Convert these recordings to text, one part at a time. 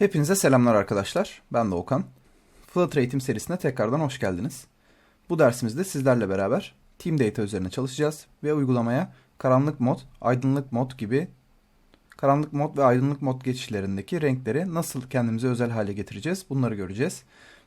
Hepinize selamlar arkadaşlar. Ben de Okan. Flutter eğitim serisine tekrardan hoş geldiniz. Bu dersimizde sizlerle beraber Team Data üzerine çalışacağız ve uygulamaya karanlık mod, aydınlık mod gibi karanlık mod ve aydınlık mod geçişlerindeki renkleri nasıl kendimize özel hale getireceğiz bunları göreceğiz.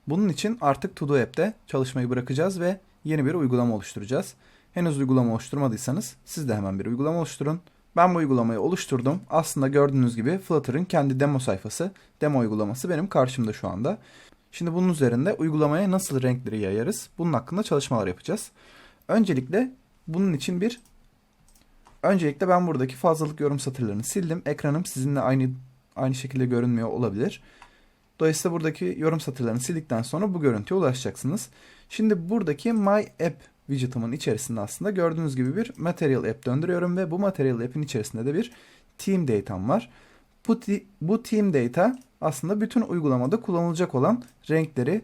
Bunun için artık To Do App'te çalışmayı bırakacağız ve yeni bir uygulama oluşturacağız. Henüz uygulama oluşturmadıysanız siz de hemen bir uygulama oluşturun. Ben bu uygulamayı oluşturdum. Aslında gördüğünüz gibi Flutter'ın kendi demo sayfası, demo uygulaması benim karşımda şu anda. Şimdi bunun üzerinde uygulamaya nasıl renkleri yayarız? Bunun hakkında çalışmalar yapacağız. Öncelikle bunun için bir Öncelikle ben buradaki fazlalık yorum satırlarını sildim. Ekranım sizinle aynı aynı şekilde görünmüyor olabilir. Dolayısıyla buradaki yorum satırlarını sildikten sonra bu görüntüye ulaşacaksınız. Şimdi buradaki My App widget'ımın içerisinde aslında gördüğünüz gibi bir Material App döndürüyorum ve bu Material App'in içerisinde de bir Team Data'm var. Bu, bu Team Data aslında bütün uygulamada kullanılacak olan renkleri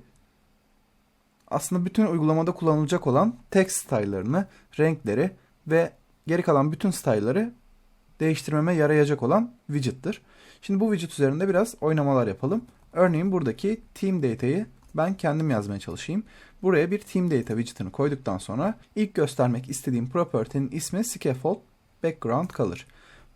aslında bütün uygulamada kullanılacak olan text style'larını, renkleri ve geri kalan bütün style'ları değiştirmeme yarayacak olan widget'tır. Şimdi bu widget üzerinde biraz oynamalar yapalım. Örneğin buradaki Team Data'yı ben kendim yazmaya çalışayım. Buraya bir Team Data widget'ını koyduktan sonra ilk göstermek istediğim property'nin ismi Scaffold Background Color.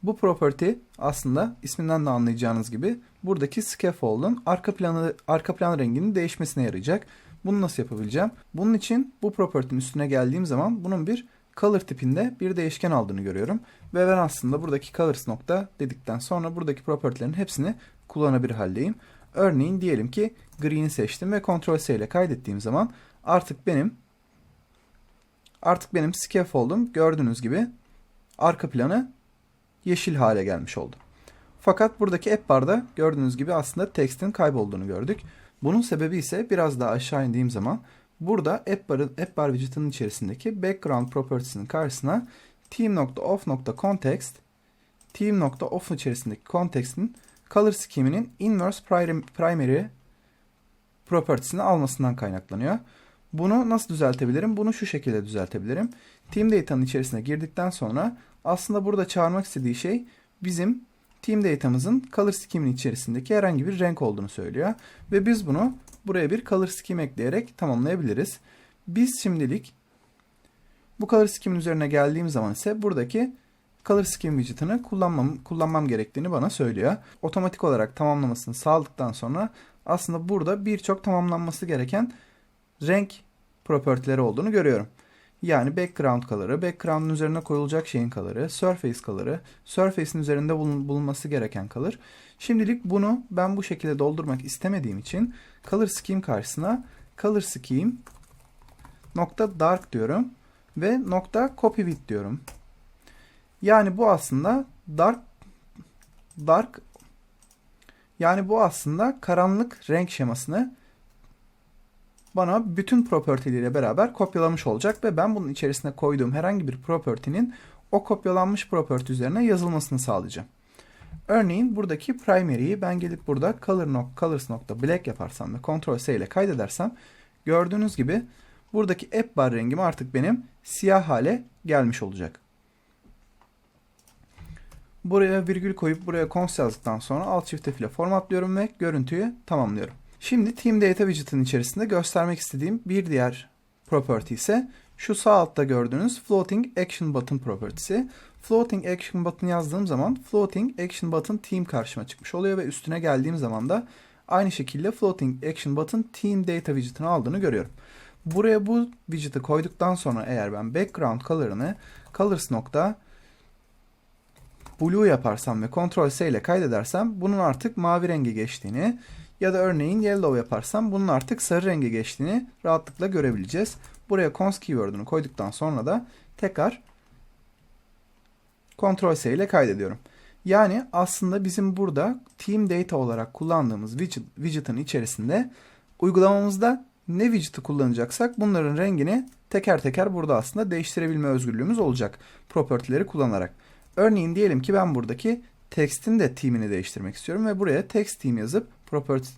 Bu property aslında isminden de anlayacağınız gibi buradaki scaffold'un arka planı arka plan renginin değişmesine yarayacak. Bunu nasıl yapabileceğim? Bunun için bu property'nin üstüne geldiğim zaman bunun bir color tipinde bir değişken aldığını görüyorum. Ve ben aslında buradaki colors nokta dedikten sonra buradaki property'lerin hepsini kullanabilir haldeyim. Örneğin diyelim ki green'i seçtim ve Ctrl S ile kaydettiğim zaman artık benim artık benim scaffold'um gördüğünüz gibi arka planı yeşil hale gelmiş oldu. Fakat buradaki app barda gördüğünüz gibi aslında text'in kaybolduğunu gördük. Bunun sebebi ise biraz daha aşağı indiğim zaman burada app, barın, app bar widget'ının içerisindeki background properties'inin karşısına team.off.context team.off içerisindeki context'in color scheme'inin inverse primary properties'ini almasından kaynaklanıyor. Bunu nasıl düzeltebilirim? Bunu şu şekilde düzeltebilirim. Team Data'nın içerisine girdikten sonra aslında burada çağırmak istediği şey bizim Team Data'mızın Color Scheme'in içerisindeki herhangi bir renk olduğunu söylüyor. Ve biz bunu buraya bir Color Scheme ekleyerek tamamlayabiliriz. Biz şimdilik bu Color Scheme'in üzerine geldiğim zaman ise buradaki Color Scheme widget'ını kullanmam, kullanmam gerektiğini bana söylüyor. Otomatik olarak tamamlamasını sağladıktan sonra aslında burada birçok tamamlanması gereken renk propertileri olduğunu görüyorum. Yani background color'ı, background'ın üzerine koyulacak şeyin color'ı, surface color'ı, surface'in üzerinde bulunması gereken color. Şimdilik bunu ben bu şekilde doldurmak istemediğim için color scheme karşısına color scheme nokta dark diyorum ve nokta copy width diyorum. Yani bu aslında dark dark yani bu aslında karanlık renk şemasını bana bütün propertileriyle beraber kopyalamış olacak ve ben bunun içerisine koyduğum herhangi bir property'nin o kopyalanmış property üzerine yazılmasını sağlayacağım. Örneğin buradaki primary'yi ben gelip burada color nok colors nokta black yaparsam ve Ctrl S ile kaydedersem gördüğünüz gibi buradaki app bar rengim artık benim siyah hale gelmiş olacak. Buraya virgül koyup buraya cons yazdıktan sonra alt çift F ile formatlıyorum ve görüntüyü tamamlıyorum. Şimdi Team Data Widget'ın içerisinde göstermek istediğim bir diğer property ise şu sağ altta gördüğünüz Floating Action Button property'si. Floating Action Button yazdığım zaman Floating Action Button Team karşıma çıkmış oluyor ve üstüne geldiğim zaman da aynı şekilde Floating Action Button Team Data Widget'ını aldığını görüyorum. Buraya bu widget'ı koyduktan sonra eğer ben background color'ını colors blue yaparsam ve Ctrl S ile kaydedersem bunun artık mavi renge geçtiğini ya da örneğin yellow yaparsam bunun artık sarı renge geçtiğini rahatlıkla görebileceğiz. Buraya cons keyword'unu koyduktan sonra da tekrar Ctrl S ile kaydediyorum. Yani aslında bizim burada Team Data olarak kullandığımız widget, widget'ın içerisinde uygulamamızda ne widget'ı kullanacaksak bunların rengini teker teker burada aslında değiştirebilme özgürlüğümüz olacak. Property'leri kullanarak. Örneğin diyelim ki ben buradaki text'in de team'ini değiştirmek istiyorum ve buraya text team yazıp property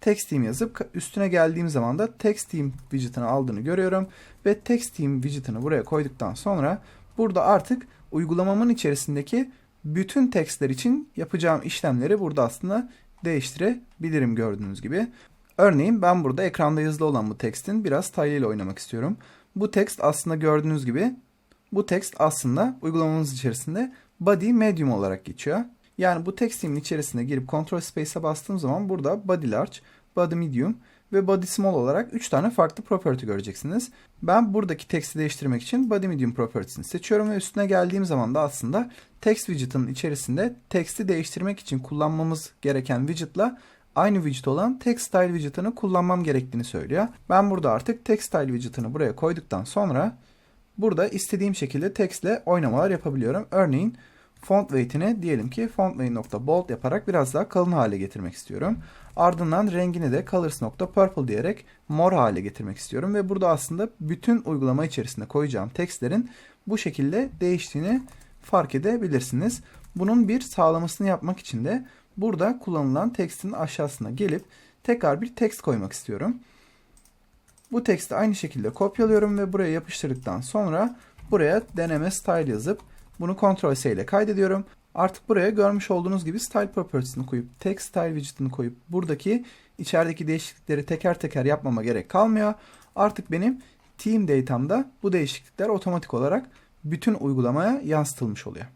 text team yazıp üstüne geldiğim zaman da text team widget'ını aldığını görüyorum ve text team widget'ını buraya koyduktan sonra burada artık uygulamamın içerisindeki bütün tekstler için yapacağım işlemleri burada aslında değiştirebilirim gördüğünüz gibi. Örneğin ben burada ekranda yazılı olan bu tekstin biraz style'ıyla oynamak istiyorum. Bu tekst aslında gördüğünüz gibi bu tekst aslında uygulamamız içerisinde body medium olarak geçiyor. Yani bu tekstimin içerisine girip control space'e bastığım zaman burada body large, body medium ve body small olarak 3 tane farklı property göreceksiniz. Ben buradaki teksti değiştirmek için body medium property'sini seçiyorum ve üstüne geldiğim zaman da aslında text widget'ın içerisinde teksti değiştirmek için kullanmamız gereken widget'la aynı widget olan text style widget'ını kullanmam gerektiğini söylüyor. Ben burada artık text style widget'ını buraya koyduktan sonra burada istediğim şekilde textle oynamalar yapabiliyorum. Örneğin font weight'ini diyelim ki font weight.bold yaparak biraz daha kalın hale getirmek istiyorum. Ardından rengini de colors.purple diyerek mor hale getirmek istiyorum ve burada aslında bütün uygulama içerisinde koyacağım tekstlerin bu şekilde değiştiğini fark edebilirsiniz. Bunun bir sağlamasını yapmak için de burada kullanılan tekstin aşağısına gelip tekrar bir text koymak istiyorum. Bu teksti aynı şekilde kopyalıyorum ve buraya yapıştırdıktan sonra buraya deneme style yazıp bunu Ctrl S ile kaydediyorum. Artık buraya görmüş olduğunuz gibi style properties'ini koyup text style widget'ını koyup buradaki içerideki değişiklikleri teker teker yapmama gerek kalmıyor. Artık benim team datam'da bu değişiklikler otomatik olarak bütün uygulamaya yansıtılmış oluyor.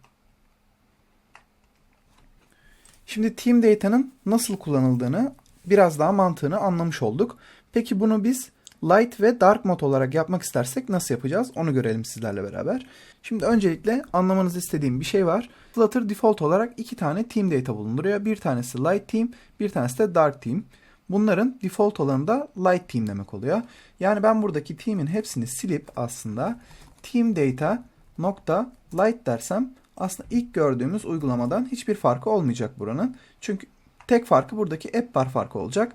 Şimdi team data'nın nasıl kullanıldığını biraz daha mantığını anlamış olduk. Peki bunu biz light ve dark mod olarak yapmak istersek nasıl yapacağız? Onu görelim sizlerle beraber. Şimdi öncelikle anlamanızı istediğim bir şey var. Flutter default olarak iki tane team data bulunduruyor. Bir tanesi light team, bir tanesi de dark team. Bunların default olanı da light team demek oluyor. Yani ben buradaki team'in hepsini silip aslında team data nokta light dersem aslında ilk gördüğümüz uygulamadan hiçbir farkı olmayacak buranın. Çünkü tek farkı buradaki app bar farkı olacak.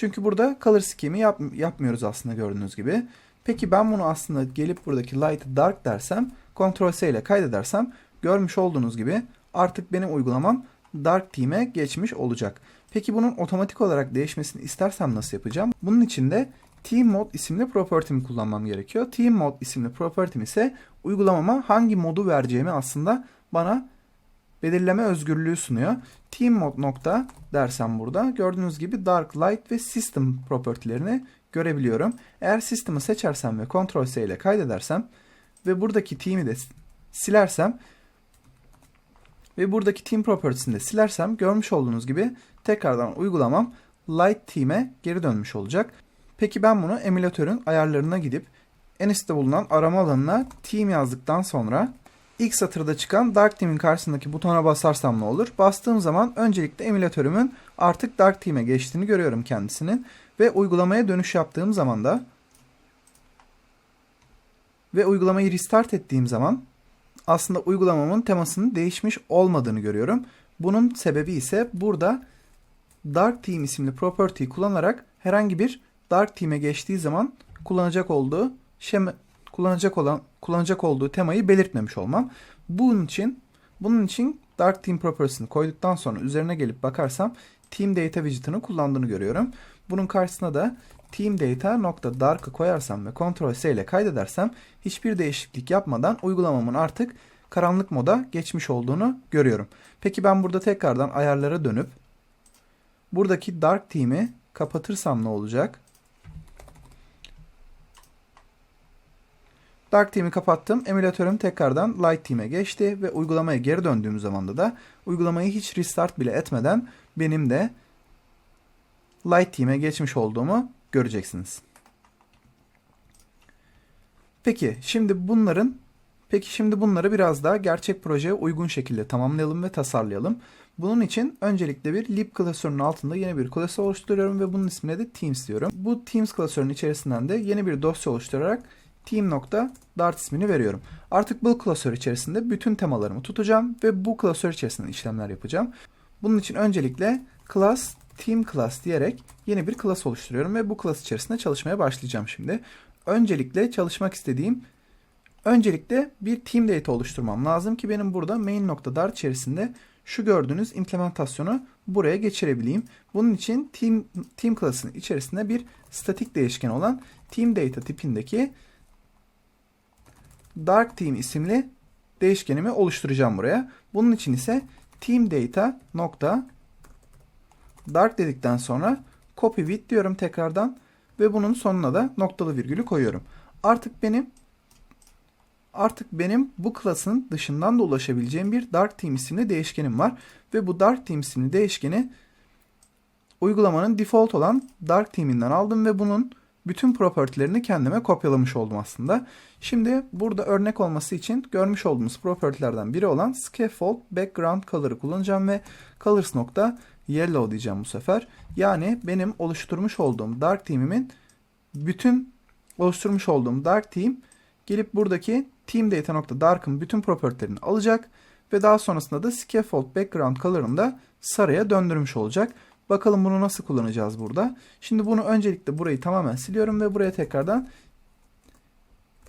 Çünkü burada color scheme'i yap, yapmıyoruz aslında gördüğünüz gibi. Peki ben bunu aslında gelip buradaki light dark dersem, Ctrl S ile kaydedersem görmüş olduğunuz gibi artık benim uygulamam dark theme'e geçmiş olacak. Peki bunun otomatik olarak değişmesini istersem nasıl yapacağım? Bunun için de Team Mode isimli property'mi kullanmam gerekiyor. Team Mode isimli property'm ise uygulamama hangi modu vereceğimi aslında bana belirleme özgürlüğü sunuyor. Team Mode nokta dersem burada gördüğünüz gibi Dark Light ve System property'lerini görebiliyorum. Eğer System'ı seçersem ve Ctrl S ile kaydedersem ve buradaki Team'i de silersem ve buradaki Team Properties'ini de silersem görmüş olduğunuz gibi tekrardan uygulamam Light Team'e geri dönmüş olacak. Peki ben bunu emülatörün ayarlarına gidip en üstte bulunan arama alanına Team yazdıktan sonra ilk satırda çıkan Dark Team'in karşısındaki butona basarsam ne olur? Bastığım zaman öncelikle emülatörümün artık Dark Team'e geçtiğini görüyorum kendisinin. Ve uygulamaya dönüş yaptığım zaman da ve uygulamayı restart ettiğim zaman aslında uygulamamın temasının değişmiş olmadığını görüyorum. Bunun sebebi ise burada Dark Team isimli property'yi kullanarak herhangi bir Dark Team'e geçtiği zaman kullanacak olduğu şema, kullanacak olan kullanacak olduğu temayı belirtmemiş olmam. Bunun için bunun için Dark Team Properties'ini koyduktan sonra üzerine gelip bakarsam Team Data widget'ını kullandığını görüyorum. Bunun karşısına da Team Data nokta Dark'ı koyarsam ve Ctrl S ile kaydedersem hiçbir değişiklik yapmadan uygulamamın artık karanlık moda geçmiş olduğunu görüyorum. Peki ben burada tekrardan ayarlara dönüp buradaki Dark Team'i kapatırsam ne olacak? Dark Team'i kapattım. Emülatörüm tekrardan Light Team'e geçti ve uygulamaya geri döndüğüm zaman da uygulamayı hiç restart bile etmeden benim de Light Team'e geçmiş olduğumu göreceksiniz. Peki şimdi bunların Peki şimdi bunları biraz daha gerçek projeye uygun şekilde tamamlayalım ve tasarlayalım. Bunun için öncelikle bir lib klasörünün altında yeni bir klasör oluşturuyorum ve bunun ismine de Teams diyorum. Bu Teams klasörünün içerisinden de yeni bir dosya oluşturarak team.dart ismini veriyorum. Artık bu klasör içerisinde bütün temalarımı tutacağım ve bu klasör içerisinde işlemler yapacağım. Bunun için öncelikle class team class diyerek yeni bir class oluşturuyorum ve bu class içerisinde çalışmaya başlayacağım şimdi. Öncelikle çalışmak istediğim öncelikle bir team data oluşturmam lazım ki benim burada main.dart içerisinde şu gördüğünüz implementasyonu buraya geçirebileyim. Bunun için team team class'ın içerisinde bir statik değişken olan team data tipindeki Dark Team isimli değişkenimi oluşturacağım buraya. Bunun için ise team data nokta dark dedikten sonra copy with diyorum tekrardan ve bunun sonuna da noktalı virgülü koyuyorum. Artık benim artık benim bu klasın dışından da ulaşabileceğim bir dark team isimli değişkenim var ve bu dark team isimli değişkeni uygulamanın default olan dark team'inden aldım ve bunun bütün propertilerini kendime kopyalamış oldum aslında. Şimdi burada örnek olması için görmüş olduğumuz propertilerden biri olan scaffold background color'ı kullanacağım ve colors nokta yellow diyeceğim bu sefer. Yani benim oluşturmuş olduğum dark team'imin bütün oluşturmuş olduğum dark team gelip buradaki team data nokta dark'ın bütün propertilerini alacak ve daha sonrasında da scaffold background color'ını da sarıya döndürmüş olacak. Bakalım bunu nasıl kullanacağız burada. Şimdi bunu öncelikle burayı tamamen siliyorum ve buraya tekrardan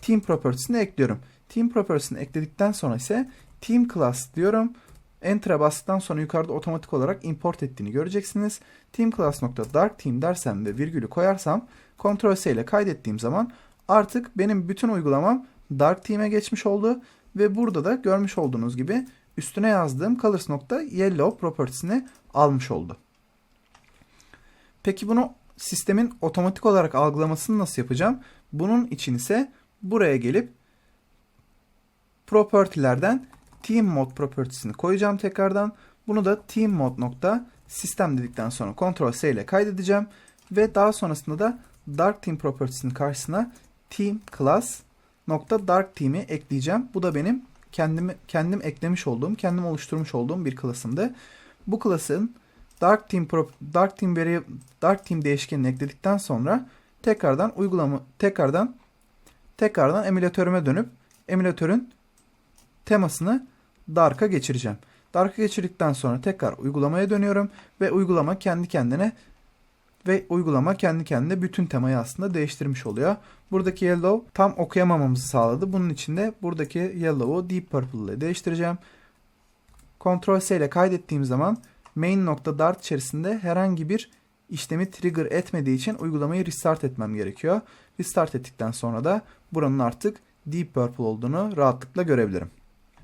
team properties'ini ekliyorum. Team properties'ini ekledikten sonra ise team class diyorum. Enter'a bastıktan sonra yukarıda otomatik olarak import ettiğini göreceksiniz. Team class dark team dersem ve virgülü koyarsam Ctrl S ile kaydettiğim zaman artık benim bütün uygulamam dark team'e geçmiş oldu ve burada da görmüş olduğunuz gibi üstüne yazdığım colors nokta yellow properties'ini almış oldu. Peki bunu sistemin otomatik olarak algılamasını nasıl yapacağım? Bunun için ise buraya gelip property'lerden team mode property'sini koyacağım tekrardan. Bunu da team mode nokta sistem dedikten sonra Ctrl S ile kaydedeceğim ve daha sonrasında da dark team property'sinin karşısına team class nokta dark team'i ekleyeceğim. Bu da benim kendim kendim eklemiş olduğum, kendim oluşturmuş olduğum bir klasımdı. Bu klasın Dark Team Pro, Dark Team veri Dark Team değişkenini ekledikten sonra tekrardan uygulama tekrardan tekrardan emülatörüme dönüp emülatörün temasını Dark'a geçireceğim. Dark'a geçirdikten sonra tekrar uygulamaya dönüyorum ve uygulama kendi kendine ve uygulama kendi kendine bütün temayı aslında değiştirmiş oluyor. Buradaki yellow tam okuyamamamızı sağladı. Bunun için de buradaki yellow'u deep purple ile değiştireceğim. Ctrl S ile kaydettiğim zaman main.dart içerisinde herhangi bir işlemi trigger etmediği için uygulamayı restart etmem gerekiyor. Restart ettikten sonra da buranın artık Deep Purple olduğunu rahatlıkla görebilirim.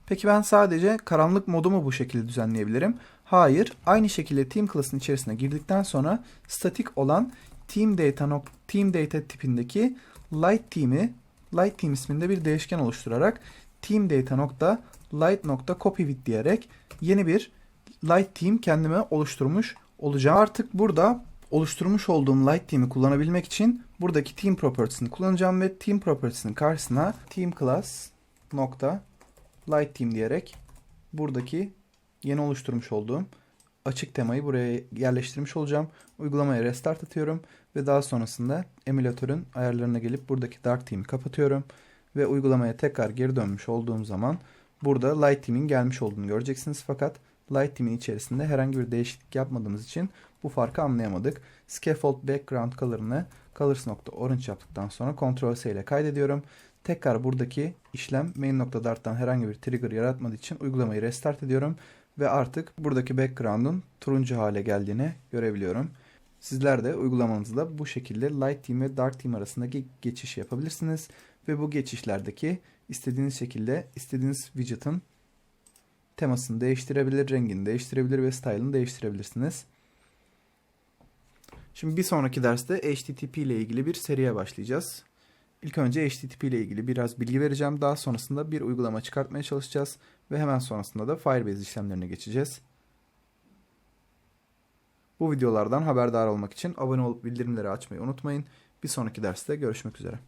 Peki ben sadece karanlık modumu bu şekilde düzenleyebilirim. Hayır, aynı şekilde Team class'ın içerisine girdikten sonra statik olan Team Data, Team Data tipindeki Light Team'i Light Team isminde bir değişken oluşturarak Team Data nokta Light nokta Copy with diyerek yeni bir Light Team kendime oluşturmuş olacağım. Artık burada oluşturmuş olduğum Light Team'i kullanabilmek için buradaki Team Properties'ini kullanacağım ve Team Properties'in karşısına Team Class nokta Light Team diyerek buradaki yeni oluşturmuş olduğum açık temayı buraya yerleştirmiş olacağım. Uygulamaya restart atıyorum ve daha sonrasında emülatörün ayarlarına gelip buradaki Dark Team'i kapatıyorum ve uygulamaya tekrar geri dönmüş olduğum zaman burada Light Team'in gelmiş olduğunu göreceksiniz fakat Light Team'in içerisinde herhangi bir değişiklik yapmadığımız için bu farkı anlayamadık. Scaffold background color'ını colors.orange yaptıktan sonra Ctrl S ile kaydediyorum. Tekrar buradaki işlem main.dart'tan herhangi bir trigger yaratmadığı için uygulamayı restart ediyorum ve artık buradaki background'un turuncu hale geldiğini görebiliyorum. Sizler de uygulamanızda bu şekilde Light Team ve Dark Team arasındaki geçişi yapabilirsiniz ve bu geçişlerdeki istediğiniz şekilde istediğiniz widget'ın temasını değiştirebilir, rengini değiştirebilir ve style'ını değiştirebilirsiniz. Şimdi bir sonraki derste HTTP ile ilgili bir seriye başlayacağız. İlk önce HTTP ile ilgili biraz bilgi vereceğim. Daha sonrasında bir uygulama çıkartmaya çalışacağız. Ve hemen sonrasında da Firebase işlemlerine geçeceğiz. Bu videolardan haberdar olmak için abone olup bildirimleri açmayı unutmayın. Bir sonraki derste görüşmek üzere.